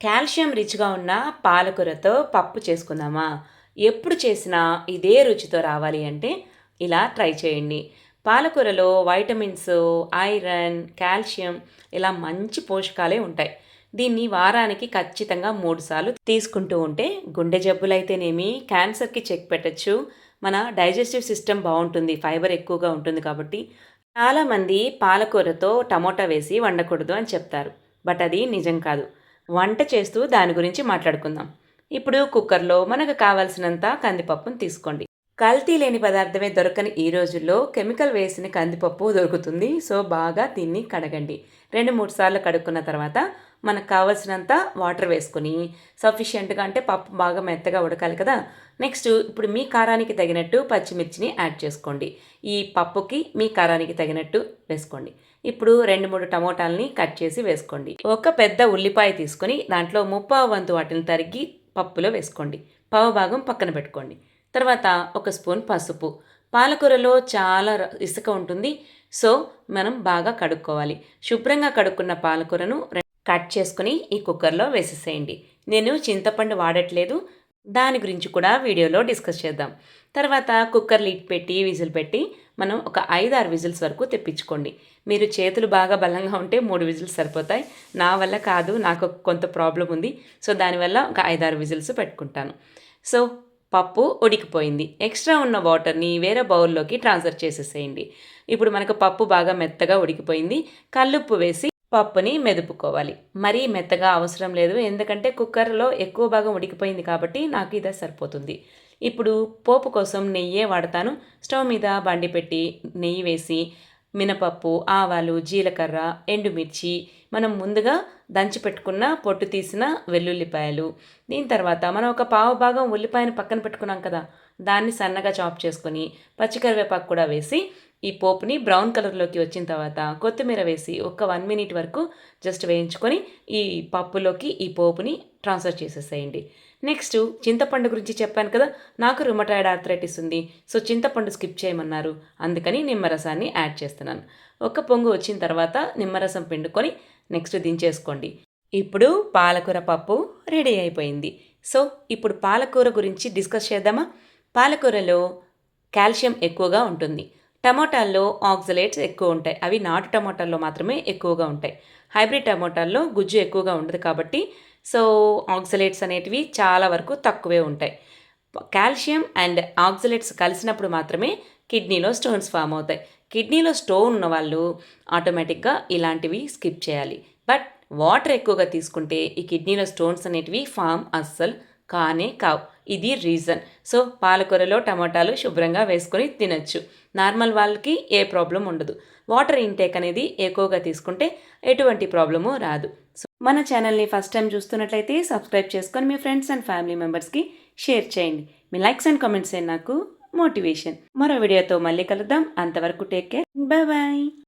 Calcium రిచ్గా ఉన్న పాలకూరతో పప్పు చేసుకుందామా? ఎప్పుడు చేసినా ఇదే రుచితో రావాలి అంటే ఇలా ట్రై చేయండి. పాలకూరలో వైటమిన్స్ ఐరన్ కాల్షియం ఇలా మంచి పోషకాలే ఉంటాయి. దీన్ని వారానికి ఖచ్చితంగా మూడు సార్లు తీసుకుంటూ ఉంటే గుండె జబ్బులైతేనేమి క్యాన్సర్కి చెక్ పెట్టచ్చు. మన డైజెస్టివ్ సిస్టమ్ బాగుంటుంది ఫైబర్ ఎక్కువగా ఉంటుంది కాబట్టి. చాలామంది పాలకూరతో టమోటా వేసి వండకూడదు అని చెప్తారు. బట్ అది నిజం కాదు. వంట చేస్తూ దాని గురించి మాట్లాడుకుందాం. ఇప్పుడు కుక్కర్లో మనకు కావాల్సినంత కందిపప్పును తీసుకోండి. కల్తీ లేని పదార్థమే దొరకని ఈ రోజుల్లో కెమికల్ వేసిన కందిపప్పు దొరుకుతుంది. సో బాగా దీన్ని కడగండి. రెండు మూడు సార్లు కడుక్కున్న తర్వాత మనకు కావాల్సినంత వాటర్ వేసుకొని సఫిషియెంట్గా అంటే పప్పు బాగా మెత్తగా ఉడకాలి కదా. నెక్స్ట్ ఇప్పుడు మీ కారానికి తగినట్టు పచ్చిమిర్చిని యాడ్ చేసుకోండి. ఈ పప్పుకి మీ కారానికి తగినట్టు వేసుకోండి. ఇప్పుడు రెండు మూడు టమోటాలని కట్ చేసి వేసుకోండి. ఒక పెద్ద ఉల్లిపాయ తీసుకొని దాంట్లో ముప్పావు వంతు వాటిని తరిగి పప్పులో వేసుకోండి. పావు భాగం పక్కన పెట్టుకోండి. తర్వాత ఒక స్పూన్ పసుపు. పాలకూరలో చాలా ఇసుక ఉంటుంది. సో మనం బాగా కడుక్కోవాలి. శుభ్రంగా కడుక్కున్న పాలకూరను కట్ చేసుకుని ఈ కుక్కర్లో వేసేసేయండి. నేను చింతపండు వాడట్లేదు. దాని గురించి కూడా వీడియోలో డిస్కస్ చేద్దాం. తర్వాత కుక్కర్ లీడ్ పెట్టి విజిల్ పెట్టి మనం ఒక ఐదు ఆరు విజిల్స్ వరకు తెప్పించుకోండి. మీరు చేతులు బాగా బలంగా ఉంటే మూడు విజిల్స్ సరిపోతాయి. నా వల్ల కాదు నాకు కొంత ప్రాబ్లం ఉంది. సో దానివల్ల ఒక ఐదారు విజిల్స్ పెట్టుకుంటాను. సో పప్పు ఉడికిపోయింది. ఎక్స్ట్రా ఉన్న వాటర్ని వేరే బౌల్లోకి ట్రాన్స్ఫర్ చేసేసేయండి. ఇప్పుడు మనకు పప్పు బాగా మెత్తగా ఉడికిపోయింది. కల్లుప్పు వేసి పప్పుని మెదుపుకోవాలి. మరీ మెత్తగా అవసరం లేదు. ఎందుకంటే కుక్కర్లో ఎక్కువ భాగం ఉడికిపోయింది కాబట్టి నాకు ఇదే సరిపోతుంది. ఇప్పుడు పోపు కోసం నెయ్యే వాడతాను. స్టవ్ మీద బండి పెట్టి నెయ్యి వేసి మినపప్పు ఆవాలు జీలకర్ర ఎండుమిర్చి మనం ముందుగా దంచి పెట్టుకున్న పొట్టు తీసిన వెల్లుల్లిపాయలు. దీని తర్వాత మనం ఒక పావు భాగం ఉల్లిపాయను పక్కన పెట్టుకున్నాం కదా దాన్ని సన్నగా చాప్ చేసుకొని పచ్చికరివేపాకు కూడా వేసి ఈ పోపుని బ్రౌన్ కలర్లోకి వచ్చిన తర్వాత కొత్తిమీర వేసి ఒక వన్ మినిట్ వరకు జస్ట్ వేయించుకొని ఈ పప్పులోకి ఈ పోపుని ట్రాన్స్ఫర్ చేసేసేయండి. నెక్స్ట్ చింతపండు గురించి చెప్పాను కదా నాకు రుమటాయిడ్ ఆర్థరైటిస్ ఉంది సో చింతపండు స్కిప్ చేయమన్నారు. అందుకని నిమ్మరసాన్ని యాడ్ చేస్తున్నాను. ఒక పొంగు వచ్చిన తర్వాత నిమ్మరసం పిండుకొని నెక్స్ట్ దించేసుకోండి. ఇప్పుడు పాలకూర పప్పు రెడీ అయిపోయింది. సో ఇప్పుడు పాలకూర గురించి డిస్కస్ చేద్దామా? పాలకూరలో కాల్షియం ఎక్కువగా ఉంటుంది. టమోటాల్లో ఆక్సలేట్స్ ఎక్కువ ఉంటాయి. అవి నాటు టమోటాల్లో మాత్రమే ఎక్కువగా ఉంటాయి. హైబ్రిడ్ టమోటాల్లో గుజ్జు ఎక్కువగా ఉండదు కాబట్టి సో ఆక్సలేట్స్ అనేటివి చాలా వరకు తక్కువే ఉంటాయి. కాల్షియం అండ్ ఆక్సలేట్స్ కలిసినప్పుడు మాత్రమే కిడ్నీలో స్టోన్స్ ఫామ్ అవుతాయి. కిడ్నీలో స్టోన్ ఉన్న వాళ్ళు ఆటోమేటిక్గా ఇలాంటివి స్కిప్ చేయాలి. బట్ వాటర్ ఎక్కువగా తీసుకుంటే ఈ కిడ్నీలో స్టోన్స్ అనేటివి ఫామ్ అస్సలు కానే కావు. ఇది రీజన్. సో పాలకూరలో టమాటాలు శుభ్రంగా వేసుకొని తినచ్చు. నార్మల్ వాళ్ళకి ఏ ప్రాబ్లం ఉండదు. వాటర్ ఇంటేక్ అనేది ఎక్కువగా తీసుకుంటే ఎటువంటి ప్రాబ్లము రాదు. సో మన ఛానల్ని ఫస్ట్ టైం చూస్తున్నట్లయితే సబ్స్క్రైబ్ చేసుకొని మీ ఫ్రెండ్స్ అండ్ ఫ్యామిలీ మెంబర్స్కి షేర్ చేయండి. మీ లైక్స్ అండ్ కామెంట్స్ నాకు మోటివేషన్. మరో వీడియోతో మళ్ళీ కలుద్దాం. అంతవరకు టేక్ కేర్. Bye bye.